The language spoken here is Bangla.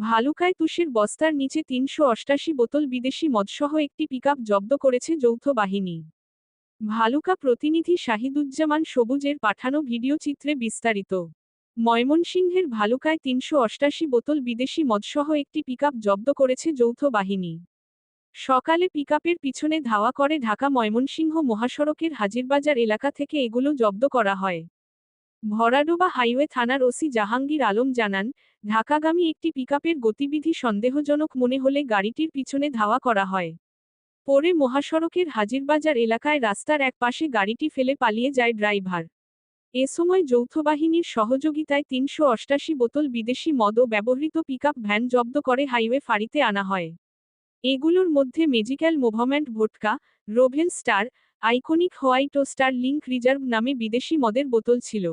ভালুকায় তুষের বস্তার নিচে তিনশো অষ্টাশি বোতল বিদেশি মদসহ একটি পিকআপ জব্দ করেছে যৌথ বাহিনী। ভালুকা প্রতিনিধি শাহিদুজ্জামান সবুজের পাঠানো ভিডিও চিত্রে বিস্তারিত। ময়মনসিংহের ভালুকায় তিনশো অষ্টাশি বোতল বিদেশি মদসহ একটি পিকআপ জব্দ করেছে যৌথ বাহিনী। সকালে পিকআপের পিছনে ধাওয়া করে ঢাকা ময়মনসিংহ মহাসড়কের হাজিরবাজার এলাকা থেকে এগুলো জব্দ করা হয়। ভরাডোবা হাইওয়ে থানার ওসি জাহাঙ্গীর আলম জানান, ঢাকাগামী একটি পিকআপের গতিবিধি সন্দেহজনক মনে হলে গাড়িটির পিছনে ধাওয়া করা হয়। পরে মহাসড়কের হাজিরবাজার এলাকায় রাস্তার এক পাশে গাড়িটি ফেলে পালিয়ে যায় ড্রাইভার। এ সময় যৌথ বাহিনীর সহযোগিতায় তিনশো অষ্টাশি বোতল বিদেশি মদ ও ব্যবহৃত পিকআপ ভ্যান জব্দ করে হাইওয়ে ফাঁড়িতে আনা হয়। এগুলোর মধ্যে মেজিক্যাল মুভমেন্ট ভোটকা, রোভেল স্টার, আইকনিক হোয়াইট ও স্টার লিঙ্ক রিজার্ভ নামে বিদেশি মদের বোতল ছিল।